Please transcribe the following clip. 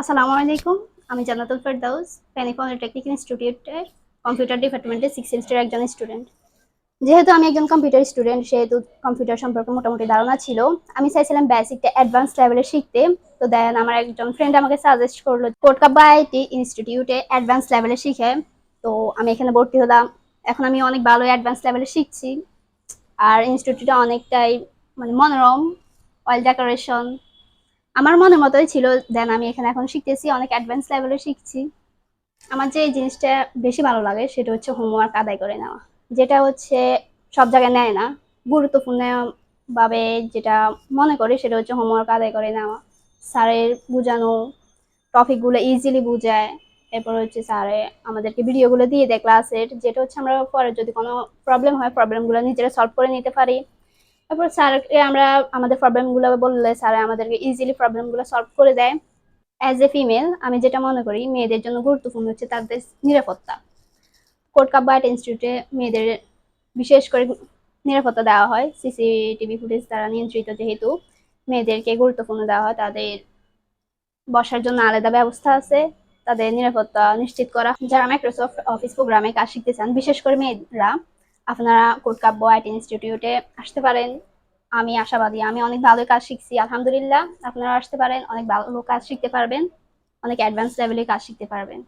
আসসালামু আলাইকুম, আমি জান্নাতুল ফেরদাউস প্যানিক পলিটেকনিক ইনস্টিটিউটের কম্পিউটার ডিপার্টমেন্টের সিক্স সেমিস্টার একজন স্টুডেন্ট যেহেতু আমি একজন কম্পিউটার স্টুডেন্ট সেহেতু কম্পিউটার সম্পর্কে মোটামুটি ধারণা ছিল। আমি চাইছিলাম বেসিকটা অ্যাডভান্স লেভেলে শিখতে। তো দেন আমার একজন ফ্রেন্ড আমাকে সাজেস্ট করল কোটকাব্বা আইটি ইনস্টিটিউটে অ্যাডভান্স লেভেলে শিখে। তো আমি এখানে ভর্তি হলাম। এখন আমি অনেক ভালো অ্যাডভান্স লেভেলে শিখছি। আর ইনস্টিটিউটটা অনেকটাই মানে মনোরম অয়েল ডেকোরেশন আমার মনে মতোই ছিল, দেন আমি এখানে এখন শিখতেছি, অনেক অ্যাডভান্স লেভেলে শিখছি। আমার যে এই জিনিসটা বেশি ভালো লাগে সেটা হচ্ছে হোমওয়ার্ক আদায় করে নেওয়া, যেটা হচ্ছে সব জায়গায় নেয় না। গুরুত্বপূর্ণ ভাবে যেটা মনে করি সেটা হচ্ছে হোমওয়ার্ক আদায় করে নেওয়া। স্যারের বোঝানো টপিকগুলো ইজিলি বোঝায়, এরপর হচ্ছে স্যারে আমাদেরকে ভিডিওগুলো দিয়ে দেয় ক্লাসের যেটা হচ্ছে আমরা পরে যদি কোনো প্রবলেম হয় প্রবলেমগুলো নিজেরা সলভ করে নিতে পারি। তারপর স্যারকে আমরা, আমাদের প্রবলেমগুলো বললে স্যার আমাদেরকে ইজিলি প্রবলেমগুলো সলভ করে দেয়। অ্যাজ এ ফিমেল আমি যেটা মনে করি, মেয়েদের জন্য গুরুত্বপূর্ণ হচ্ছে তাদের নিরাপত্তা। কোটকাব্বাট ইনস্টিটিউটে মেয়েদের বিশেষ করে নিরাপত্তা দেওয়া হয়। সিসিটিভি ফুটেজ দ্বারা নিয়ন্ত্রিত যেহেতু মেয়েদেরকে গুরুত্বপূর্ণ দেওয়া হয়, তাদের বসার জন্য আলাদা ব্যবস্থা আছে, তাদের নিরাপত্তা নিশ্চিত করা। যারা মাইক্রোসফট অফিস প্রোগ্রামে কাজ শিখতে চান, বিশেষ করে মেয়েরা, আপনারা কোটকাব্য আইটি ইনস্টিটিউটে আসতে পারেন। আমি আশাবাদী, আমি অনেক ভালো কাজ শিখছি, আলহামদুলিল্লাহ। আপনারা আসতে পারেন, অনেক ভালো কাজ শিখতে পারবেন, অনেক অ্যাডভান্স লেভেলে কাজ শিখতে পারবেন।